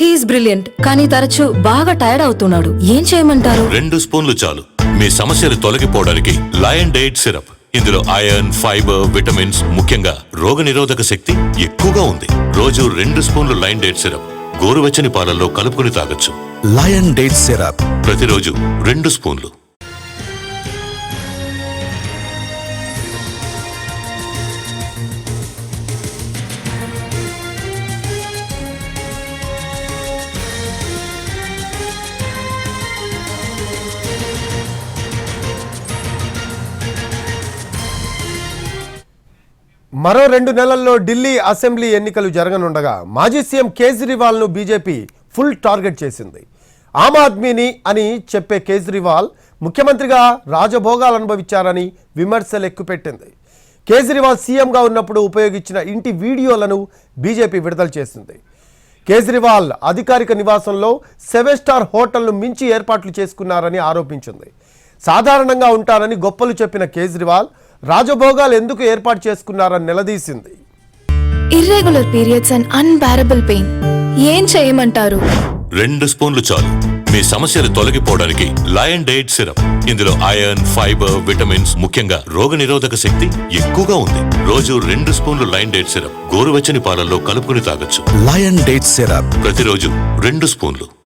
He's brilliant కానీ తరచూ బాగా టైర్డ్ అవుతున్నాడు. ఏం చేయమంటారు? రెండు స్పూన్లు చాలు. మీ సమస్యలు తొలగిపోవడానికి లయన్ డైట్ సిరప్ ఇందులో ఐరన్ ఫైబర్ విటమిన్స్ ముఖ్యంగా రోగనిరోధక శక్తి ఎక్కువగా ఉంది. రోజు రెండు స్పూన్లు లయన్ డైట్ సిరప్ గోరువెచ్చని పాలల్లో కలుపుకుని తాగొచ్చు. లయన్ డేట్ సిరప్ ప్రతిరోజు రెండు స్పూన్లు. మరో రెండు నెలల్లో ఢిల్లీ అసెంబ్లీ ఎన్నికలు జరగనుండగా మాజీ సీఎం కేజ్రీవాల్ను బీజేపీ ఫుల్ టార్గెట్ చేసింది. ఆమ్ ఆద్మీని అని చెప్పే కేజ్రీవాల్ ముఖ్యమంత్రిగా రాజభోగాలు అనుభవించారని విమర్శలు ఎక్కుపెట్టింది. కేజ్రీవాల్ సీఎంగా ఉన్నప్పుడు ఉపయోగించిన ఇంటి వీడియోలను బీజేపీ విడుదల చేసింది. కేజ్రీవాల్ అధికారిక నివాసంలో సెవెన్ స్టార్ హోటల్ను మించి ఏర్పాట్లు చేసుకున్నారని ఆరోపించింది. సాధారణంగా ఉంటారని గొప్పలు చెప్పిన కేజ్రీవాల్ రాజభోగాలు ఎందుకు ఏర్పాటు చేసుకున్నారని నిలదీసింది. Irregular periods and unbearable pain ఏం చేయమంటారు? రెండు స్పూన్లు చాలు. మీ సమస్యలు తొలగిపోవడానికి లయన్ డైట్ సిరప్ ఇందులో ఐరన్ ఫైబర్ విటమిన్స్ ముఖ్యంగా రోగనిరోధక శక్తి ఎక్కువగా ఉంది. రోజు రెండు స్పూన్లు లయన్ డైట్ సిరప్ గోరువెచ్చని పాలల్లో కలుపుకుని తాగొచ్చు. లయన్ డేట్ సిరప్ ప్రతిరోజు రెండు స్పూన్లు.